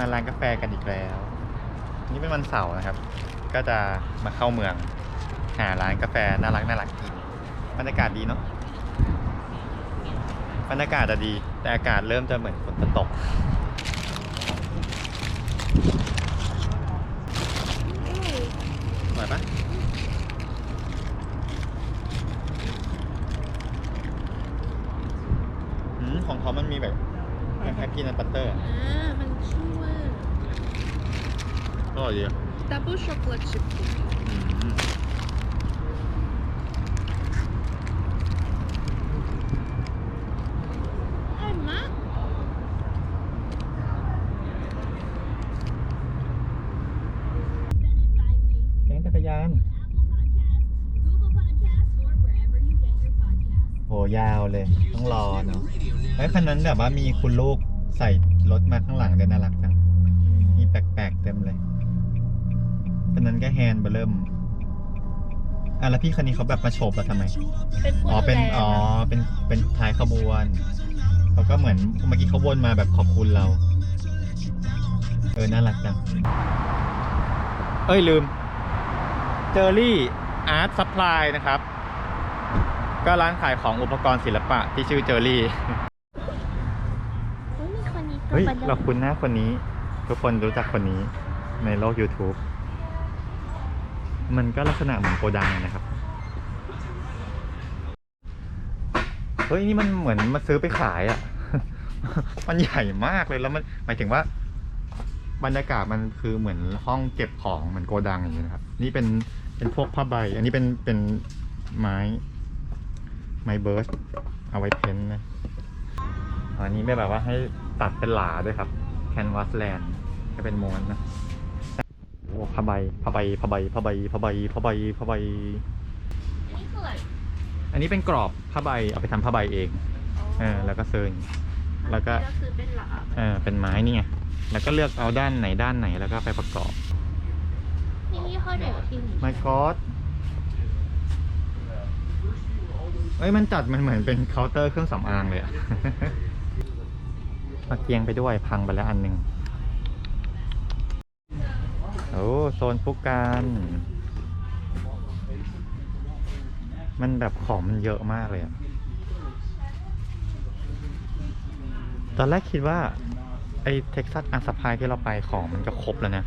มาร้านกาแฟกันอีกแล้ว นี่เป็นวันเสาร์นะครับ ก็จะมาเข้าเมือง หาร้านกาแฟน่ารักน่ารักกินบรรยากาศดีเนาะบรรยากาศจะดี แต่อากาศเริ่มจะเหมือนฝนจะตกอร่อยปะของเขามันมีแบบคล้ายๆกินนัทบัตเตอร์อ่า ร่อยดีอะ double chocolate chip cookie อืมอร่อยมากแก๊งจักรยาน โหยาวเลย ต้องรอเนาะไอ้ยคันนั้นแบบว่ามีคุณลูกใส่รถมาข้างหลังด้วยน่ารักจัง มีแปลกๆเต็มเลย คันนั้นก็แฮนด์เบอร์เริ่มอะแล้วพี่คันนี้เขาแบบมาโฉบเราทำไม เป็นผู้อ๋อเป็นดูแลอ๋อ เป็น เป็นท้ายขบวน เขาก็เหมือนเมื่อกี้เขาวนมาแบบขอบคุณเรา เออ น่ารักจัง เอ้ย ลืม เจอรี่อาร์ตซัพพลายนะครับ ก็ร้านขายของอุปกรณ์ศิลปะที่ชื่อเจอรี่ เฮ้ยมีคนนี้ตัวเฮ้ย บันไดเราคุ้นหน้าคนนี้ ทุกคนรู้จักคนนี้ในโลก YouTube มันก็ลักษณะเหมือนโกดังนะครับ เฮ้ยนี่มันเหมือนมาซื้อไปขายอะ่ะ มันใหญ่มากเลยแล้วมันหมายถึงว่า บรรยากาศมันคือเหมือนห้องเก็บของเหมือนโกดังอย่างนี้นะครับ นี่เป็นเป็นพวกผ้าใบ อันนี้เป็นเป็นไม้ไม้เบิร์สเอาไว้เพ้นท์นะอันนี้ไม่แบบว่าให้ตัดเป็นหลาด้วยครับแคนวาสแลนด์จะเป็นม้วนนะ โอ้ผ้าใบผ้าใบผ้าใบผ้าใบผ้าใบผ้าใบผ้าใบ นี่คืออะไรอันนี้เป็นกรอบผ้าใบเอาไปทำผ้าใบเองเออแล้วก็เซิร์นแล้วก็ก็คือเป็นหลาเออเป็นไม้นี่ไงแล้วก็เลือกเอาด้านไหนด้านไหนแล้วก็ไปประกอบ นี่ยี่ห้อไหนวะที่นี่ My God เอ้ยมันจัดมันเหมือนเป็นเคาน์เตอร์เครื่องสำอางเลยอะ ตะเกียงไปด้วยพังไปแล้วอันหนึ่ง โซนฟุกการ มันแบบของมันเยอะมากเลยอะตอนแรกคิดว่า ไอ้เท็กซัสอาร์สพายที่เราไปของมันก็ครบแล้วนะ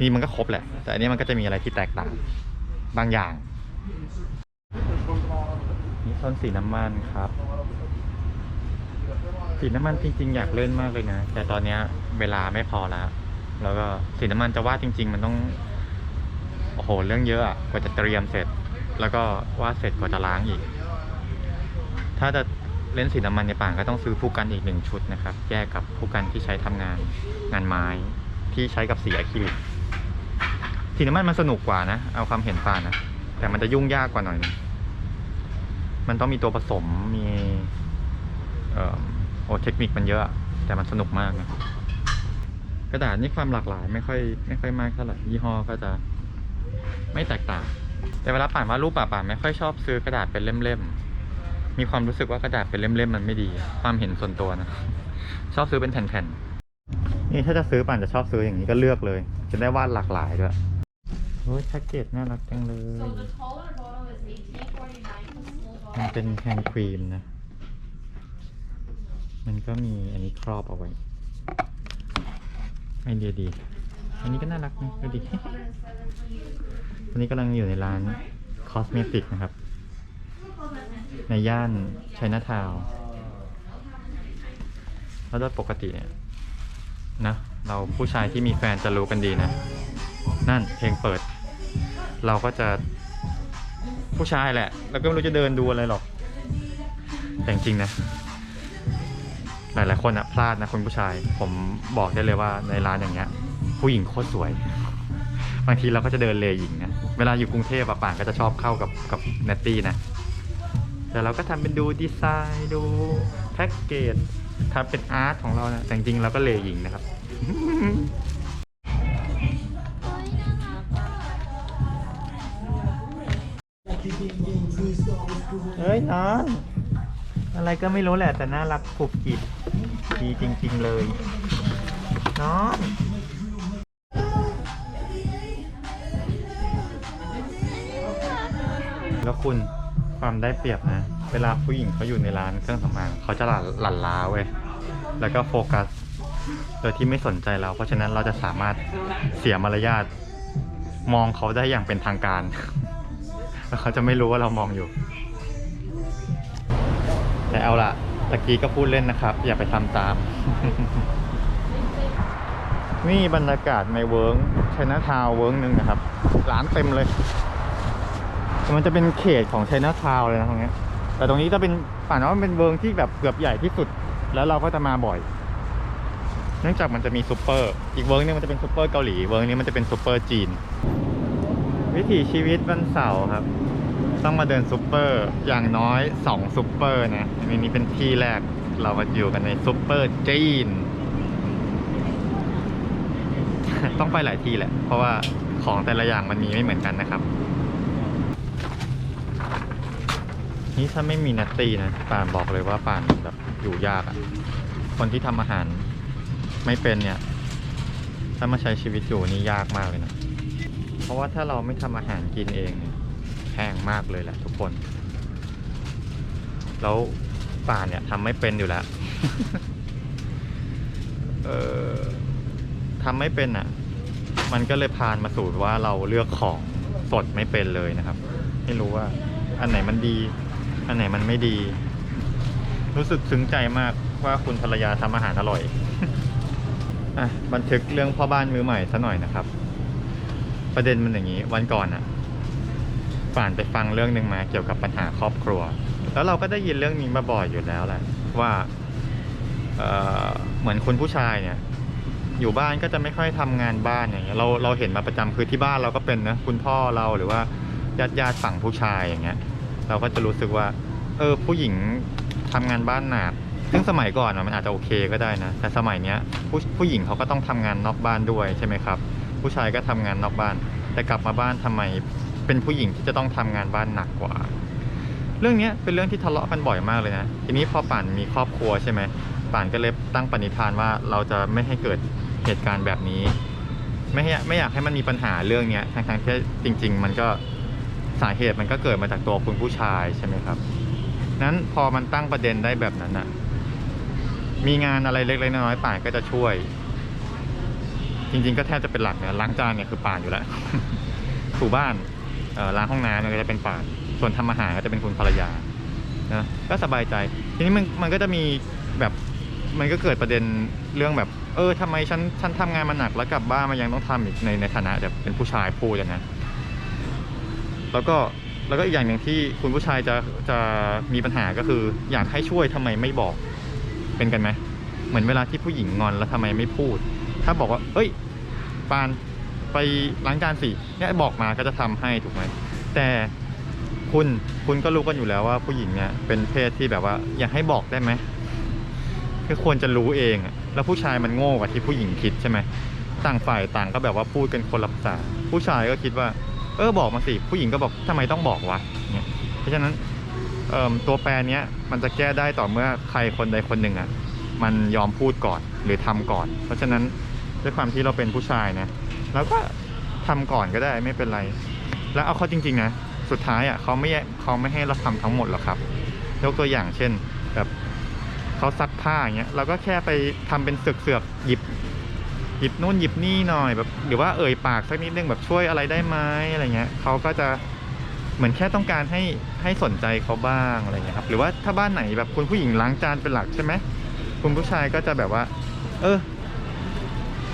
นี่มันก็ครบแหละ แต่อันนี้มันก็จะมีอะไรที่แตกต่าง บางอย่าง นี่โซนสีน้ำมันครับสีน้ำมันจริงๆอยากเล่นมากเลยนะ แต่ตอนเนี้ยเวลาไม่พอแล้ว แล้วก็สีน้ำมันจะวาดจริง ๆ มันต้องโอ้โหเรื่องเยอะอะกว่าจะเตรียมเสร็จ แล้วก็วาดเสร็จกว่าจะล้างอีก ถ้าจะเล่นสีน้ำมันในป่างก็ต้องซื้อผู้กันอีกหนึ่งชุดนะครับ แยกกับผู้กันที่ใช้ทำงานงานไม้ที่ใช้กับสีอะคริลิกสีน้ำมันมันสนุกกว่านะ เอาความเห็นป่านนะแต่มันจะยุ่งยากกว่าหน่อยนึงมันต้องมีตัวผสมมีเอ่อโอ้เทคนิคมันเยอะ แต่มันสนุกมากนะ กระดาษนี่ความหลากหลายไม่ค่อยไม่ค่อยมากเท่าไหร่ยี่ห้อก็จะไม่แตกต่าง แต่เวลาป่านวาดรูปป่าป่านไม่ค่อยชอบซื้อกระดาษเป็นเล่มๆมีความรู้สึกว่ากระดาษเป็นเล่มๆมันไม่ดี ความเห็นส่วนตัวนะชอบซื้อเป็นแผ่นๆนี่ถ้าจะซื้อป่านจะชอบซื้ออย่างนี้ก็เลือกเลย จะได้วาดหลากหลายด้วยโอ้ยแพ็กเกจน่ารักจังเลย มันเป็นแฮนด์ครีมนะ มันก็มีอันนี้ครอบเอาไว้ ไอเดียดี อันนี้ก็น่ารักนะดูดิวันนี้กำลังอยู่ในร้านคอสเมติกนะครับ ในย่านชัยนาทาวน์แล้วโดยปกติเนี่ยนะเราผู้ชายที่มีแฟนจะรู้กันดีนะ นั่นเพลงเปิด เราก็จะผู้ชายแหละ แล้วก็ไม่รู้จะเดินดูอะไรหรอก แต่จริงนะ หลายๆคนอะพลาดนะคนผู้ชาย ผมบอกได้เลยว่าในร้านอย่างเงี้ย ผู้หญิงโคตรสวย บางทีเราก็จะเดินเลหญิงนะ เวลาอยู่กรุงเทพอะป่านก็จะชอบเข้ากับกับเนตตี้นะ แต่เราก็ทำเป็นดูดีไซน์ดูแพ็กเกจทำเป็นอาร์ตของเรานะแต่จริงๆเราก็เลหญิงนะครับเฮ้ยน้อนอะไรก็ไม่รู้แหละแต่น่ารักกรุบกริบ ดีจริง ๆ เลยนน้องแล้วคุณความได้เปรียบนะ เวลาผู้หญิงเขาอยู่ในร้านเครื่องสำอางเขาจะหลั่นหลั่นล้าเว้ยแล้วก็โฟกัส โดยที่ไม่สนใจเรา เพราะฉะนั้นเราจะสามารถเสียมารยาทมองเขาได้อย่างเป็นทางการ แล้วเขาจะไม่รู้ว่าเรามองอยู่ แต่เอาละ ตะกี้ก็พูดเล่นนะครับ อย่าไปทำตาม นี่บรรยากาศในเวิร์กชัยนาทาวเวิร์กหนึ่งนะครับ ร้านเต็มเลยมันจะเป็นเขตของชัยนาทาวเลยนะตรงนี้แต่ตรงนี้จะเป็นป่านว่ามันเป็นเวิร์กที่แบบเกือบใหญ่ที่สุด แล้วเราก็จะมาบ่อย เนื่องจากมันจะมีซูเปอร์ อีกเวิร์กนึงมันจะเป็นซูเปอร์เกาหลี เวิร์กนี้มันจะเป็นซูเปอร์จีน วิถีชีวิตวันเสาร์ครับ ต้องมาเดินซูเปอร์อย่างน้อย2ซูเปอร์นะอันนี้เป็นที่แรกเรามาอยู่กันในซูเปอร์จีน ต้องไปหลายที่แหละ เพราะว่าของแต่ละอย่างมันมีไม่เหมือนกันนะครับ นี่ถ้าไม่มีนัตตี้นะป่านบอกเลยว่าป่านแบบอยู่ยากอะคนที่ทำอาหารไม่เป็นเนี่ย ถ้ามาใช้ชีวิตอยู่นี่ยากมากเลยนะ เพราะว่าถ้าเราไม่ทำอาหารกินเองเนี่ย แพงมากเลยแหละทุกคน แล้วป่านเนี่ยทำไม่เป็นอยู่แล้ว เออทำไม่เป็นอะ มันก็เลยพานมาสู่ว่าเราเลือกของสดไม่เป็นเลยนะครับ ไม่รู้ว่า อันไหนมันดี อันไหนมันไม่ดี รู้สึกซึ้งใจมากว่าคุณภรรยาทำอาหารอร่อยอะบันทึกเรื่องพ่อบ้านมือใหม่ซะหน่อยนะครับ ประเด็นมันอย่างนี้วันก่อนอะ ป่านไปฟังเรื่องหนึ่งมาเกี่ยวกับปัญหาครอบครัว แล้วเราก็ได้ยินเรื่องนี้มาบ่อยอยู่แล้วแหละว่าเเหมือนคุณผู้ชายเนี่ย อยู่บ้านก็จะไม่ค่อยทำงานบ้านอย่างเงี้ยเราเราเห็นมาประจำคือที่บ้านเราก็เป็นนะคุณพ่อเราหรือว่าญาติญาติฝั่งผู้ชายอย่างเงี้ย เราก็จะรู้สึกว่า เออผู้หญิงทำงานบ้านหนักซึ่งสมัยก่อนมันอาจจะโอเคก็ได้นะ แต่สมัยเนี้ยผู้ผู้หญิงเขาก็ต้องทำงานนอกบ้านด้วยใช่ไหมครับ ผู้ชายก็ทำงานนอกบ้าน แต่กลับมาบ้านทำไม เป็นผู้หญิงที่จะต้องทำงานบ้านหนักกว่า เรื่องนี้เป็นเรื่องที่ทะเลาะกันบ่อยมากเลยนะ ทีนี้พอป่านมีครอบครัวใช่ไหมป่านก็เลยตั้งปณิธานว่าเราจะไม่ให้เกิดเหตุการณ์แบบนี้ ไม่ให้ไม่อยากให้มันมีปัญหาเรื่องเนี้ยทั้งๆที่จริง ๆ มันก็สาเหตุมันก็เกิดมาจากตัวคุณผู้ชายใช่ไหมครับ นั้นพอมันตั้งประเด็นได้แบบนั้นอะมีงานอะไรเล็กๆน้อยๆป่านก็จะช่วย จริง ๆ ก็แทบจะเป็นหลักเนี่ยล้างจานเนี่ยคือป่านอยู่แล้วถูบ้าน ล้างห้องน้ำเนี่ยก็จะเป็นป่านส่วนทำอาหารก็จะเป็นคุณภรรยานะก็สบายใจ ทีนี้มันมันก็จะมีแบบมันก็เกิดประเด็นเรื่องแบบ เออทำไมฉันฉันทำงานมาหนักแล้วกลับบ้านมายังต้องทำอีกในในฐานะแบบเป็นผู้ชายพูดนะแล้วก็แล้วก็อีกอย่างหนึ่งที่คุณผู้ชายจะจะมีปัญหาก็คืออยากให้ช่วยทำไมไม่บอกเป็นกันไหมเหมือนเวลาที่ผู้หญิงงอนแล้วทำไมไม่พูด ถ้าบอกว่าเอ้ยปาน ไปล้างจานสิเนี่ยบอกมาก็จะทำให้ถูกไหมแต่คุณคุณก็รู้กันอยู่แล้วว่าผู้หญิงเนี่ยเป็นเพศที่แบบว่า อยากให้บอกได้ไหมคือควรจะรู้เองอะแล้วผู้ชายมันโง่กว่าที่ผู้หญิงคิดใช่ไหมต่างฝ่ายต่างก็แบบว่าพูดกันคนละภาษาผู้ชายก็คิดว่า เออบอกมาสิ ผู้หญิงก็บอกทำไมต้องบอกวะเนี่ยเพราะฉะนั้นเอ่อตัวแปรเนี้ยมันจะแก้ได้ต่อเมื่อใครคนใดคนหนึ่งอะมันยอมพูดก่อนหรือทำก่อน เพราะฉะนั้นด้วยความที่เราเป็นผู้ชายนะ เราก็ทำก่อนก็ได้ไม่เป็นไร แล้วเอาเข้าจริง ๆ นะ สุดท้ายอะเขาไม่เขาไม่ให้เราทำทั้งหมดหรอกครับ ยกตัวอย่างเช่นแบบเขาซักผ้าอย่างเงี้ยเราก็แค่ไปทำเป็นเสือกๆหยิบ หยิบนู่นหยิบนี่หน่อยแบบ หรือว่าเอ่ยปากสักนิดนึงแบบช่วยอะไรได้ไหมอะไรเงี้ยเขาก็จะเหมือนแค่ต้องการให้ให้สนใจเขาบ้างอะไรเงี้ยครับ หรือว่าถ้าบ้านไหนแบบคุณผู้หญิงล้างจานเป็นหลักใช่ไหมคุณผู้ชายก็จะแบบว่า เออ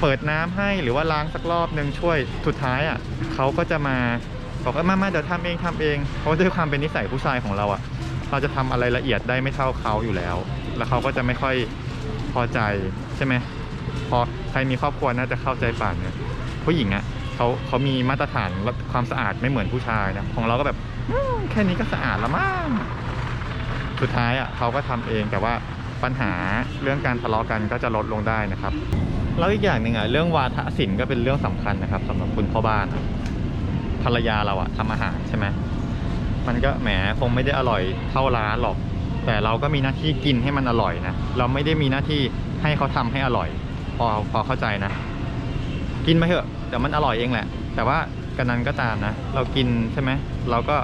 เปิดน้ำให้หรือว่าล้างสักรอบนึงช่วยสุดท้ายอะเขาก็จะมาบอกว่ามามาเดี๋ยวทำเองทำเอง เพราะด้วยความเป็นนิสัยผู้ชายของเราอะ เราจะทำอะไรละเอียดได้ไม่เท่าเขาอยู่แล้ว แล้วเขาก็จะไม่ค่อยพอใจใช่ไหมพอใครมีครอบครัวน่าจะเข้าใจป่านเนี่ยผู้หญิงอะ่ะเขาเขามีมาตรฐานความสะอาดไม่เหมือนผู้ชายนะของเราก็แบบแค่นี้ก็สะอาดแล้วมั้งสุดท้ายอะ่ะเขาก็ทำเองแต่ว่าปัญหาเรื่องการทะเลาะกันก็จะลดลงได้นะครับ แล้วอีกอย่างหนึ่งอะเรื่องวาทศิลป์ก็เป็นเรื่องสำคัญนะครับสำหรับคุณพ่อบ้านภรรยาเราอะทำอาหารใช่ไหมมันก็แหมคงไม่ได้อร่อยเท่าร้านหรอก แต่เราก็มีหน้าที่กินให้มันอร่อยนะเราไม่ได้มีหน้าที่ให้เขาทำให้อร่อย พอพอเข้าใจนะ กินไปเถอะเดี๋ยวมันอร่อยเองแหละ แต่ว่ากันนั้นก็ตามนะ เรากินใช่ไหมเราก็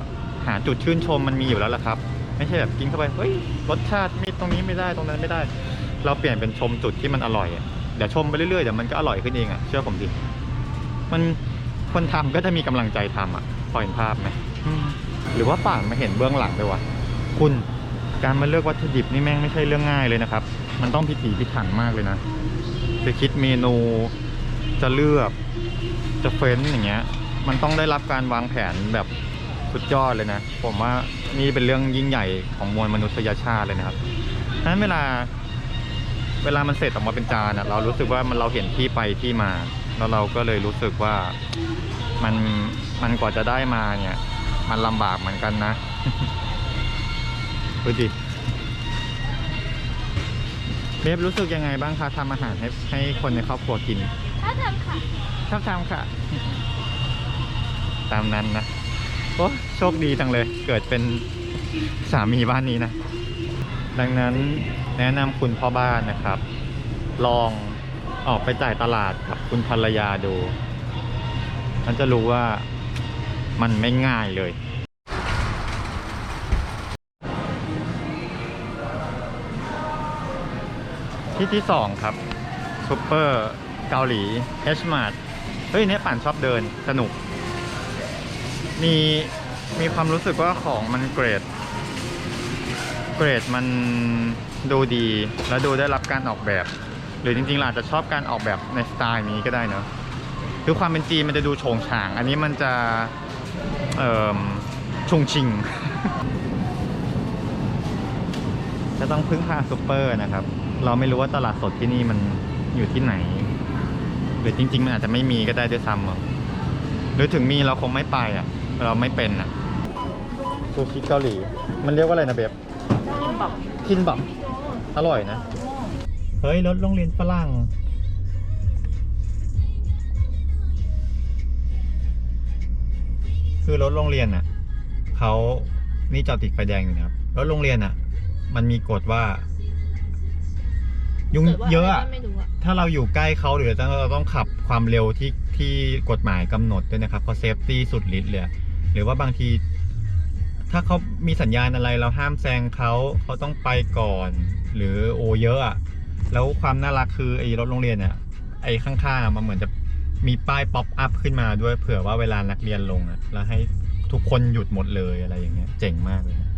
หาจุดชื่นชมมันมีอยู่แล้วล่ะครับ ไม่ใช่แบบกินเข้าไปเฮ้ยรสชาติมีตรงนี้ไม่ได้ตรงนั้นไม่ได้ เราเปลี่ยนเป็นชมจุดที่มันอร่อยอะ เดี๋ยวชมไปเรื่อยๆเดี๋ยวมันก็อร่อยขึ้นเองอะเชื่อผมดิมันคนทำก็จะมีกำลังใจทำอะพอเห็นภาพไหมอืมหรือว่าป่านมาเห็นเบื้องหลังด้วยวะคุณการมาเลือกวัตถุดิบนี่แม่งไม่ใช่เรื่องง่ายเลยนะครับ มันต้องพิถีพิถันมากเลยนะจะคิดเมนูจะเลือกจะเฟ้นอย่างเงี้ย มันต้องได้รับการวางแผนแบบสุดยอดเลยนะ ผมว่านี่เป็นเรื่องยิ่งใหญ่ของมวลมนุษยชาติเลยนะครับฉะนั้นเวลา เวลามันเสร็จออกมาเป็นจานอะเรารู้สึกว่ามันเราเห็นที่ไปที่มา แล้วเราก็เลยรู้สึกว่ามันมันกว่าจะได้มาเนี่ย มันลำบากเหมือนกันนะดูดิเบฟรู้สึกยังไงบ้างคะทำอาหารให้ให้คนในครอบครัวกินถ้าทำค่ะชอบทำค่ะ ตามนั้นนะโอ้โชคดีจังเลย เกิดเป็นสามีบ้านนี้นะ ดังนั้น แนะนำคุณพ่อบ้านนะครับ ลองออกไปจ่ายตลาดกับคุณภรรยาดูมันจะรู้ว่ามันไม่ง่ายเลยที่ที่สองครับซูเปอร์เกาหลี H Mart เฮ้ยเนี่ยป่านชอบเดินสนุก มีมีความรู้สึกว่าของมันเกรด เกรดมัน ดูดีและดูได้รับการออกแบบ หรือจริงๆเราอาจจะชอบการออกแบบในสไตล์นี้ก็ได้เนอะคือความเป็นจีนมันจะดูโฉงฉาง อันนี้มันจะเอ่อชุงชิง จะต้องพึ่งพาซูเปอร์นะครับ เราไม่รู้ว่าตลาดสดที่นี่มันอยู่ที่ไหน หรือจริง ๆ มันอาจจะไม่มีก็ได้ด้วยซ้ำอะหรือถึงมีเราคงไม่ไปอะ เราไม่เป็นอะซูชิเกาหลี มันเรียกว่าอะไรนะเบบกินแบบคินบับ อร่อยนะ เฮ้ย รถโรงเรียนฝรั่ง คือรถโรงเรียนอะเขานี่จอดติดไฟแดงอยู่นะครับ รถโรงเรียนอะ มันมีกฎว่า ยุงเยอะอะไม่รู้อะถ้าเราอยู่ใกล้เขาหรือเราต้องขับความเร็วที่ที่กฎหมายกำหนดด้วยนะครับเพราะเซฟตี้สุดฤทธิ์เลยอะหรือว่าบางทีถ้าเขามีสัญญาณอะไรเราห้ามแซงเขาเขาต้องไปก่อน หรือโอเยอะอะแล้วความน่ารักคือไอ้รถโรงเรียนเนี่ยไอ้ข้างๆมันเหมือนจะมีป้ายป๊อปอัพขึ้นมาด้วยเผื่อว่าเวลานักเรียนลงอะแล้วให้ทุกคนหยุดหมดเลยอะไรอย่างเงี้ย เจ๋งมากเลยนะ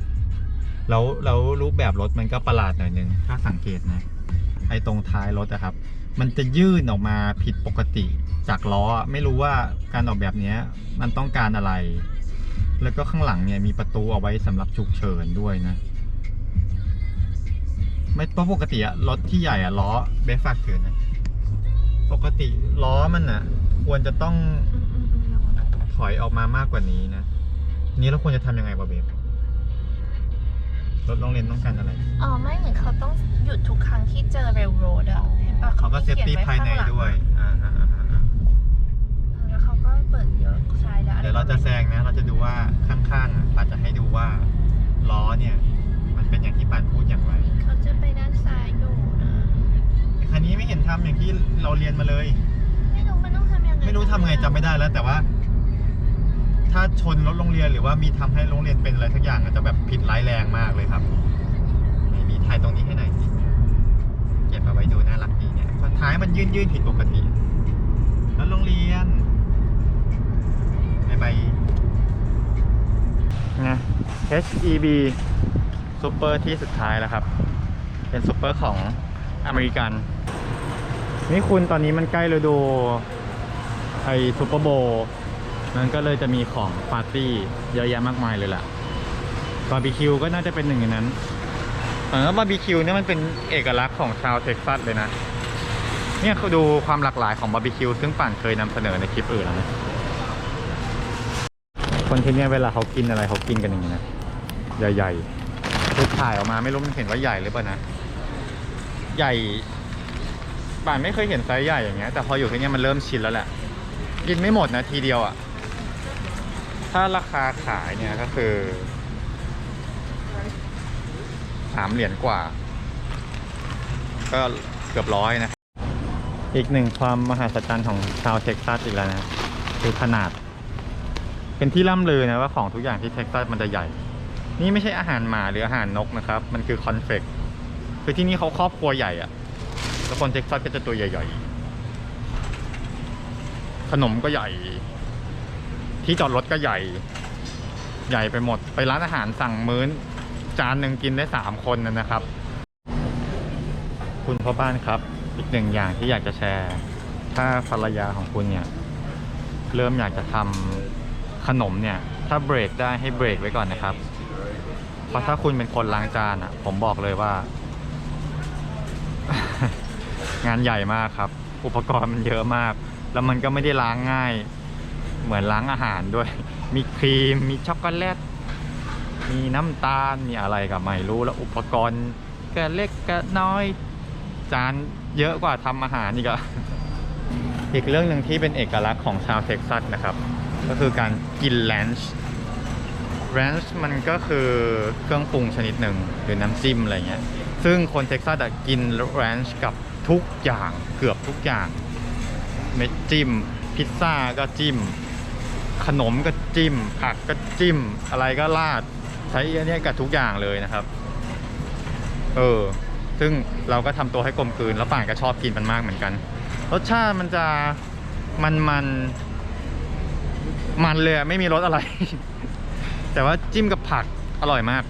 แล้วแล้วรูปแบบรถมันก็ประหลาดหน่อยนึงถ้าสังเกตนะไอ้ตรงท้ายรถอะครับ มันจะยื่นออกมาผิดปกติจากล้อไม่รู้ว่าการออกแบบเนี้ยมันต้องการอะไร แล้วก็ข้างหลังเนี่ยมีประตูเอาไว้สำหรับฉุกเฉินด้วยนะ ไม่เพราะปกติอะรถที่ใหญ่อะล้อเบฟฝากเถือนนะปกติล้อมันอะควรจะต้องอืมอืมอืมระวังถอยออกมามากกว่านี้นะ นี่เราควรจะทำยังไงวะเบฟรถโรงเรียนต้องการอะไร อ๋อไม่เหมือนเขาต้องหยุดทุกครั้งที่เจอเรลโรดอะเห็นปะเขาก็เซฟตี้ภายในด้วยอ่าอ่าอ่าอ่า แล้วเขาก็เปิดเยอะซ้ายแล้วเดี๋ยวเราจะแซงนะ เราจะดูว่าข้างๆอะปัดจะให้ดูว่าล้อเนี่ยมัน เป็นอย่างที่ปัดพูดอย่างไรเขาจะไปด้านซ้ายอยู่นะไอ้คันนี้ไม่เห็นทำอย่างที่เราเรียนมาเลย ไม่รู้มันต้องทำยังไงไม่รู้ทำไงจำไม่ได้แล้ว แต่ว่า ถ้าชนรถโรงเรียนหรือว่ามีทำให้โรงเรียนเป็นอะไรสักอย่างอาจจะแบบผิดร้ายแรงมากเลยครับนี่มีถ่ายตรงนี้ให้หน่อยสิเก็บเอาไว้ดูน่ารักดีเนี่ยคนท้ายมันยื่นยื่นๆผิดปกติแล้วโรงเรียนบายบายนะ HEB ซูเปอร์ที่สุดท้ายแล้วครับ เป็นซูเปอร์ของอเมริกัน นี่คุณตอนนี้มันใกล้ฤดูไอซูเปอร์โบว์มันก็เลยจะมีของปาร์ตี้เยอะแยะมากมายเลยล่ะบาร์บีคิวก็น่าจะเป็นหนึ่งในนั้นเออบาร์บีคิวเนี่ยมันเป็นเอกลักษณ์ของชาวเท็กซัสเลยนะ เนี่ยเขาดูความหลากหลายของบาร์บีคิวซึ่งป่านเคยนำเสนอในคลิปอื่นแล้วนะคนที่เนี่ยเวลาเขากินอะไรเขากินกันอย่างนี้นะ ใหญ่ๆ คือถ่ายออกมาไม่รู้มันเห็นว่าใหญ่หรือเปล่านะ ใหญ่ป่านไม่เคยเห็นไซส์ใหญ่อย่างเงี้ย แต่พออยู่ที่เนี่ยมันเริ่มชินแล้วแหละ กินไม่หมดนะทีเดียวอะ่ะ ถ้าราคาขายเนี่ยก็คือสามเหรียญกว่า ก็เกือบร้อยนะ อีกหนึ่งความมหัศจรรย์ของชาวเท็กซัสอีกแล้วนะ คือขนาด เป็นที่ล่ำลือนะว่าของทุกอย่างที่เท็กซัสมันจะใหญ่ นี่ไม่ใช่อาหารหมาหรืออาหารนกนะครับ มันคือคอนเฟกคือที่นี่เขาครอบครัวใหญ่อะแล้วคนเท็กซัสก็จะตัวใหญ่ๆ ขนมก็ใหญ่ ที่จอดรถก็ใหญ่ ใหญ่ไปหมด ไปร้านอาหารสั่งมื้อจานหนึ่งกินได้สามคนนะนะครับ คุณพ่อบ้านครับ อีกหนึ่งอย่างที่อยากจะแชร์ ถ้าภรรยาของคุณเนี่ย เริ่มอยากจะทำขนมเนี่ย ถ้าเบรกได้ให้เบรกไว้ก่อนนะครับ เพราะถ้าคุณเป็นคนล้างจานอะ ผมบอกเลยว่า งานใหญ่มากครับ อุปกรณ์มันเยอะมาก แล้วมันก็ไม่ได้ล้างง่าย เหมือนล้างอาหารด้วย มีครีม มีช็อกโกแลต มีน้ำตาล มีอะไรกับไม่รู้ แล้วอุปกรณ์ก็เล็กก็น้อย จานเยอะกว่าทำอาหารอีกอะอีกเรื่องหนึ่งที่เป็นเอกลักษณ์ของชาวเท็กซัสนะครับ ก็คือการกินแลนช์ แลนช์มันก็คือเครื่องปรุงชนิดหนึ่งหรือน้ำจิ้มอะไรเงี้ย ซึ่งคนเท็กซัสอะกินแลนช์กับทุกอย่างเกือบทุกอย่างเม็ดจิ้ม พิซซ่าก็จิ้ม ขนมก็จิ้ม ผักก็จิ้ม อะไรก็ราด ใช้อันนี้กับทุกอย่างเลยนะครับ เออ ซึ่งเราก็ทำตัวให้กลมกลืน แล้วป่านก็ชอบกินมันมากเหมือนกัน รสชาติมันจะมันมันมันเลยไม่มีรสอะไร แต่ว่าจิ้มกับผักอร่อยมาก